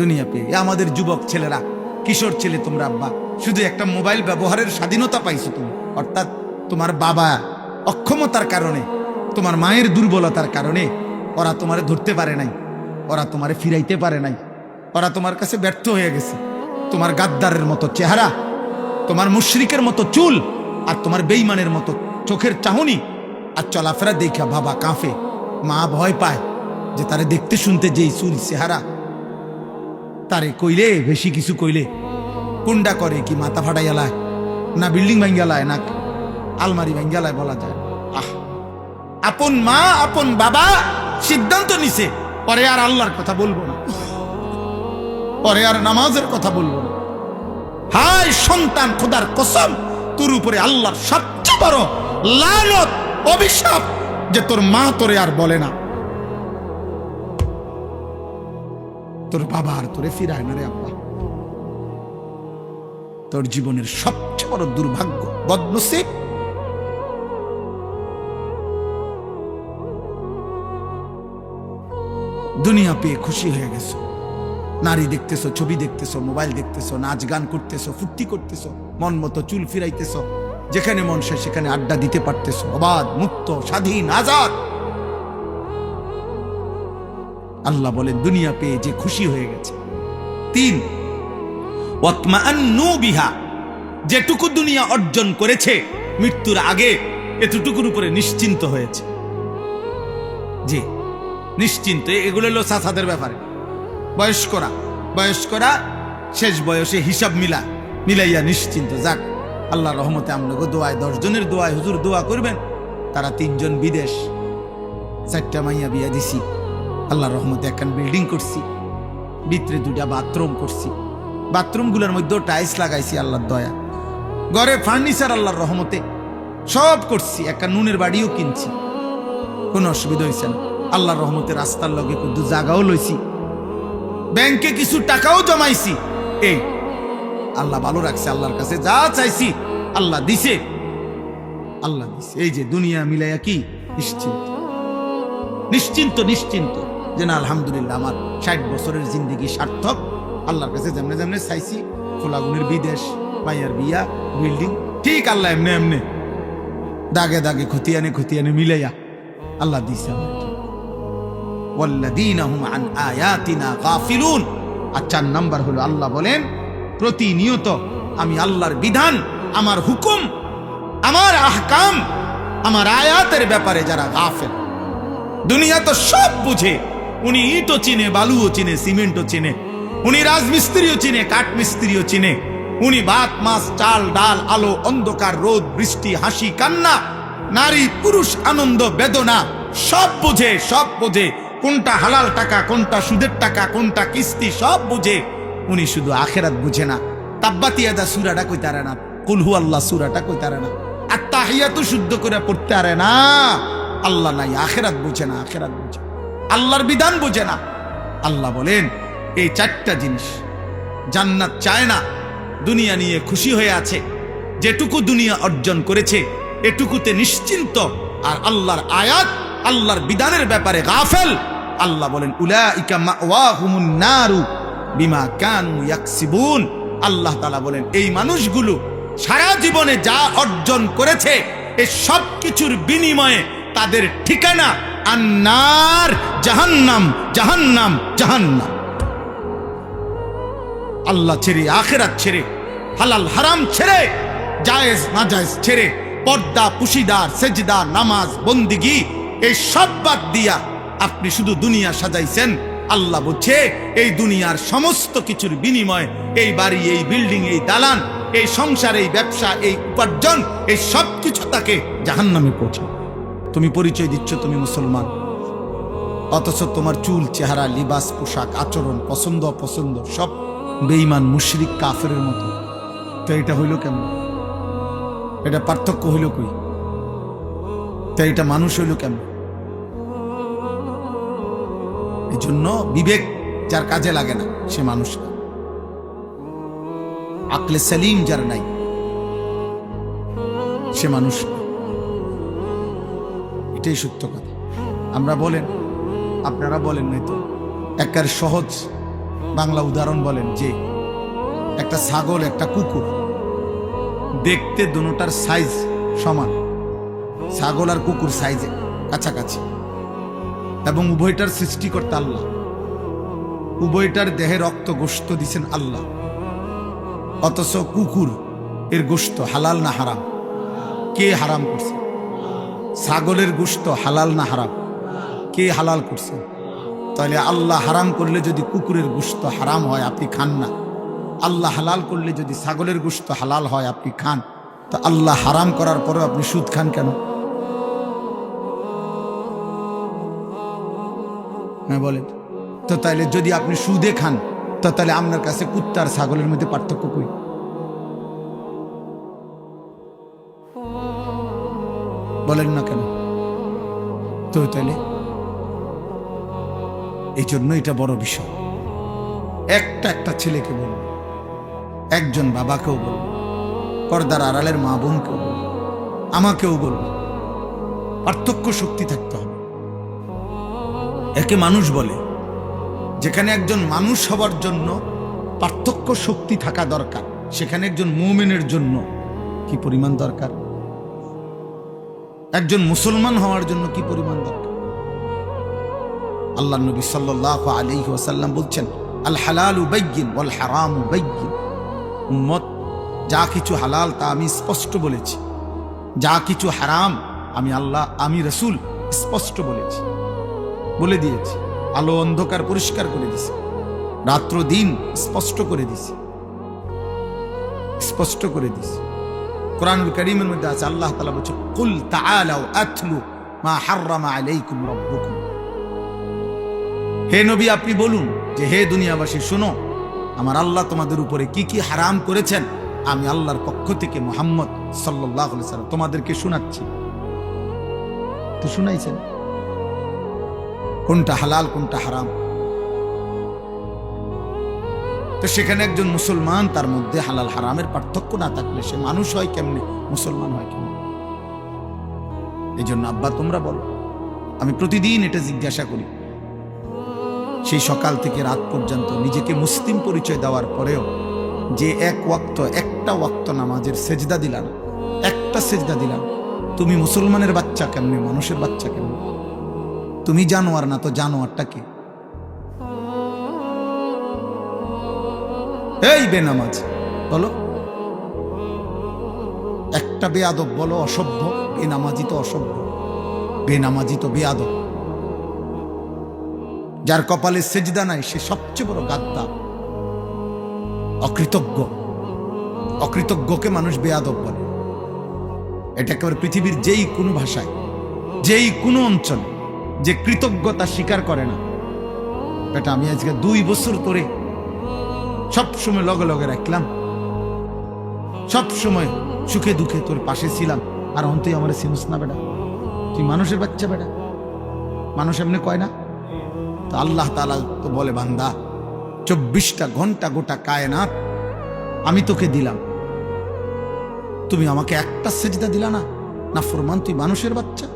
দুনিয়া পেয়ে। আমাদের যুবক ছেলেরা, কিশোর ছেলে তোমরা আব্বা, শুধু একটা মোবাইল ব্যবহারের স্বাধীনতা পাইছো তুমি। অর্থাৎ তোমার বাবা অক্ষমতার কারণে, তোমার মায়ের দুর্বলতার কারণে ওরা তোমারে ধরতে পারে নাই, ওরা তোমারে ফিরাইতে পারে নাই, ওরা তোমার কাছে ব্যর্থ হয়ে গেছে। তোমার গাদ্দারের মতো চেহারা, তোমার মুশরিকের মতো চুল আর তোমার বেইমানের মতো চোখের চাহনি আর চলাফেরা দেখা বাবা কাঁফে মা ভয় পায় যে তারে দেখতে শুনতে যেই চুল, চেহারা তারে কইলে, বেশি কিছু কইলে। কুন্ডা করে কি মাথা ফাটাইয়ালায় না বিল্ডিং ভাঙ্গালায় না আলমারি ভাঙ্গালায় বলা যায়। আহ! আপন মা, আপন বাবা সিদ্ধান্ত নিছে, পরে আর আল্লাহর কথা বলব না। পরে আর নামাজের কথা বলব না। হায় সন্তান খোদার কসম, তোর উপরে আল্লাহর সবচেয়ে বড় লালত অভিশাপ যে তোর মা তোরে আর বলে না। তোর বাবা আর তোরে ফিরায় না রে আব্বা। তোর জীবনের সবচেয়ে বড় দুর্ভাগ্য, বদনসিব। দুনিয়া পেয়ে খুশি হয়ে গেছো। নারী দেখতেছো, ছবি দেখতেছো, মোবাইল দেখতেছো, নাচ গান করতেছো, ফুর্তি করতেছো, মন মতো চুল ফিরাইতেছো, যেখানে মন সেখানে আড্ডা দিতে পারতেছো, অবাধ, মুক্ত, স্বাধীন, আজাদ। আল্লাহ বলেন, দুনিয়া পেয়ে যে খুশি হয়ে গেছে। তিন বিহা, যেটুকু দুনিয়া অর্জন করেছে, মৃত্যুর আগে এতটুকুর উপরে নিশ্চিন্ত হয়েছে। জি, নিশ্চিন্ত, এগুলো হলো সাসাদের ব্যাপারে। বয়স্করা বয়স্করা শেষ বয়সে হিসাব মিলা, মিলাইয়া নিশ্চিন্ত, যাক, আল্লাহ রহমতে আমনগো দোয়ায় দশজনের দোয়ায় হুজুর দোয়া করবেন, তারা তিনজন বিদেশ, চারটা মাইয়া বিয়া দিছি। আল্লাহ রহমতে একখান বিল্ডিং করছি। ভিতরে দুটা বাথরুম করছি। বাথরুমগুলোর মধ্যেও টাইলস লাগাইছি আল্লাহর দয়া। ঘরে ফার্নিচার আল্লাহর রহমতে। সব করছি, একটা নুনের বাড়িও কিনছি। কোনো অসুবিধা হয়েছে না। আল্লাহর রহমতে রাস্তার লগে কিন্তু জায়গাও লইছি। ব্যাংকে কিছু টাকাও জমাইছি। এই, আল্লাহ ভালো রাখছে, আল্লাহর কাছে যা চাইছি আল্লাহ দিছে। আল্লাহ দিছে। এই যে দুনিয়া মিলাইয়া কি? নিশ্চিন্ত। নিশ্চিন্ত নিশ্চিন্ত। যে না, আলহামদুলিল্লাহ, আমার ষাট বছরের জিন্দগি সার্থক। আল্লাহর কাছে যেমনে যেমনে চাইছি ফোলাগুনের বিদেশ মাইয়ার বিয়া, বিল্ডিং, ঠিক আল্লাহ এমনি এমনি। দাগে দাগে খতিয়ানে খতিয়ানে মিলাইয়া আল্লাহ দিছে আর চার নাম্বার হলো আল্লাহ বলেন, প্রতিনিয়ত আমি আল্লাহর বিধান, আমার হুকুম, আমার আহকাম, আমার আয়াতের ব্যাপারে যারা দুনিয়া তো সব বুঝে। উনি ইটও চিনে, বালুও চিনে, সিমেন্টও চিনে। উনি রাজমিস্ত্রিও চিনে, কাঠমিস্ত্রিও চিনে। উনি ভাত মাছ, চাল, ডাল, আলো, অন্ধকার, রোদ, বৃষ্টি, হাসি, কান্না, নারী, পুরুষ, আনন্দ, বেদনা, সব বুঝে সব বুঝে। কোনটা হালাল টাকা, কোনটা সুদের টাকা, কোনটা কিস্তি, সব বুঝে। উনি শুধু আখেরাত বুঝে না। তাব্বাতিয়াদা সুরাটা কইতারে না? কুলহু আল্লাহ সুরাটা কইতারে না? আর তাহিয়া তো শুদ্ধ করে পড়তে আরে না। আল্লাহ নাই, আখেরাত বুঝে না, আখেরাত বুঝে। আল্লাহর বিধান বুঝে না। আল্লাহ বলেন, এই চারটা জিনিস জান্নাত চায় না, দুনিয়া নিয়ে খুশি হয়ে আছে। যেটুকু দুনিয়া অর্জন করেছে, এটুকুতে নিশ্চিন্ত। আর আল্লাহর আয়াত, আল্লাহর বিধানের ব্যাপারে গাফেল। আল্লাহ বলেন নারু বিমা কানু আল্লাহ তাআলা বলেন, এই মানুষগুলো সারা জীবনে যা অর্জন করেছে, এ সব কিছুর বিনিময়ে তাদের ঠিকানা আন্নার জাহান্নাম জাহান্নাম জাহান্নাম। আল্লাহ ছেড়ে, আখেরাত ছেড়ে, হালাল হারাম ছেড়ে, জায়েজ নাজায়েজ ছেড়ে, পর্দা, পুশিদার, সেজদা, নামাজ, বন্দিগি, এই সব বাদ দিয়া আপনি শুধু দুনিয়া সাজাইছেন। আল্লাহ বলছে, এই দুনিয়ার সমস্ত কিছুর বিনিময় এই বাড়ি, এই বিল্ডিং, এই দালান, এই সংসার, এই ব্যবসা, এই উপার্জন, এই সব কিছু তাকে জাহান্নামে পৌঁছে তুমি পরিচয় দিচ্ছ, তুমি মুসলমান। অথচ তোমার চুল, চেহারা, লিবাস, পোশাক, আচরণ, পছন্দ, অপছন্দ, সব বেঈমান, মুশরিক কাফের মতো। তো এটা হইল কেমন? এটা পার্থক্য হইল কই? তো এটা মানুষ হইল কেমন? এই জন্য বিবেক যার কাজে লাগে না, সে মানুষ আকলে সেলিম যার নাই, সে মানুষ না। এটাই সত্য কথা। আমরা বলেন, আপনারা বলেন নাই তো সহজ বাংলা উদাহরণ বলেন যে, একটা ছাগল, একটা কুকুর, দেখতে দুটার সাইজ সমান। ছাগল আর কুকুর সাইজে কাছাকাছি। এবং উভয়টার সৃষ্টিকর্তা আল্লাহ। উভয়টার দেহে রক্ত গোস্ত দিছেন আল্লাহ। অথচ কুকুর এর গোস্ত হালাল না হারাম? কে হারাম করছে? ছাগলের গোস্ত হালাল না হারাম? কে হালাল করছে? তাহলে আল্লাহ হারাম করলে যদি কুকুরের গোস্ত হারাম হয়, আপনি খান না। আল্লাহ হালাল করলে যদি ছাগলের গোস্ত হালাল হয়, আপনি খান। তো আল্লাহ হারাম করার পরেও আপনি সুদ খান কেন? হ্যাঁ বলেন। তো তাইলে যদি আপনি সুদে খান, তো তাহলে আপনার কাছে কুত্তার ছাগলের মধ্যে পার্থক্য কই? বলেন না কেন? তো তাহলে? এই জন্য এটা বড় বিষয়। একটা একটা ছেলেকে বলব। একজন বাবাকেও বলব। পর্দার আড়ালের মা বোনকেও বলব। আমাকেও বলব। পার্থক্য শক্তি থাকতে হবে। একে মানুষ বলে। যেখানে একজন মানুষ হবার জন্য পার্থক্য শক্তি থাকা দরকার, সেখানে একজন মুমিনের জন্য কি পরিমাণ দরকার? একজন মুসলমান হওয়ার জন্য কি পরিমাণ দরকার? আল্লাহ নবী সাল্লাহ আলী ওয়াসাল্লাম বলছেন, আল হালাল উবাইগিন ওয়াল হারাম উবাইগিন উম্মত, যা কিছু হালাল তা আমি স্পষ্ট বলেছি। যা কিছু হারাম আমি আল্লাহ, আমি রসুল স্পষ্ট বলেছি। বলে দিয়েছি। আলো অন্ধকার পরিষ্কার করে দিছি রাত্র দিন স্পষ্ট করে দিছি স্পষ্ট করে দিছি কোরআনুল করিমের মধ্যে আছে, আল্লাহ তালা বলছে, কুল তাআলাও মা হাররামা আলাইকুম রাব্বুকুম। হে নবী, আপনি বলুন যে, হে দুনিয়াবাসী, শোনো, আমার আল্লাহ তোমাদের উপরে কি কি হারাম করেছেন, আমি আল্লাহর পক্ষ থেকে মোহাম্মদ সাল্লাহ সাল্লাম তোমাদেরকে শোনাচ্ছি। তো শুনাইছেন? কোনটা হালাল, কোনটা হারাম? তো সেখানে একজন মুসলমান তার মধ্যে হালাল হারামের পার্থক্য না থাকলে সে মানুষ হয় কেমনে? মুসলমান হয় কেমনে? এই জন্য আব্বা, তোমরা বলো। আমি প্রতিদিন এটা জিজ্ঞাসা করি। সেই সকাল থেকে রাত পর্যন্ত নিজেকে মুসলিম পরিচয় দেওয়ার পরেও যে এক ওয়াক্ত, একটা ওয়াক্ত নামাজের সেজদা দিলাম, একটা সেজদা দিলাম, তুমি মুসলমানের বাচ্চা কেমনে? মানুষের বাচ্চা কেমনে? তুমি জানোয়ার না তো জানোয়ারটা কে? এই বেনামাজ, বলো। একটা বেয়াদব বলো, অসভ্য বেনামাজি তো অসভ্য বেনামাজি তো বেয়াদব। যার কপালে সেজদা নাই, সে সবচেয়ে বড় গাদ্দা। অকৃতজ্ঞ, অকৃতজ্ঞকে মানুষ বেয়াদব বলে। এটা একেবারে পৃথিবীর যেই কোনো ভাষায়, যেই কোনো অঞ্চলে যে কৃতজ্ঞতা স্বীকার করে না। এটা আমি আজকে দুই বছর ধরে সব সময় লগে লগে রাখলাম। সব সময় সুখে দুঃখে তোর পাশে ছিলাম। আর অন্তই আমার চিনুস না বেটা। তুই মানুষের বাচ্চা বেটা। মানুষ এমনি কয় না? তো আল্লাহ তালা তো বলে, বান্দা, চব্বিশটা ঘণ্টা গোটা কায়নাত আমি তোকে দিলাম। তুমি আমাকে একটা সেজদা দিলা না? না ফরমান, তুই মানুষের বাচ্চা?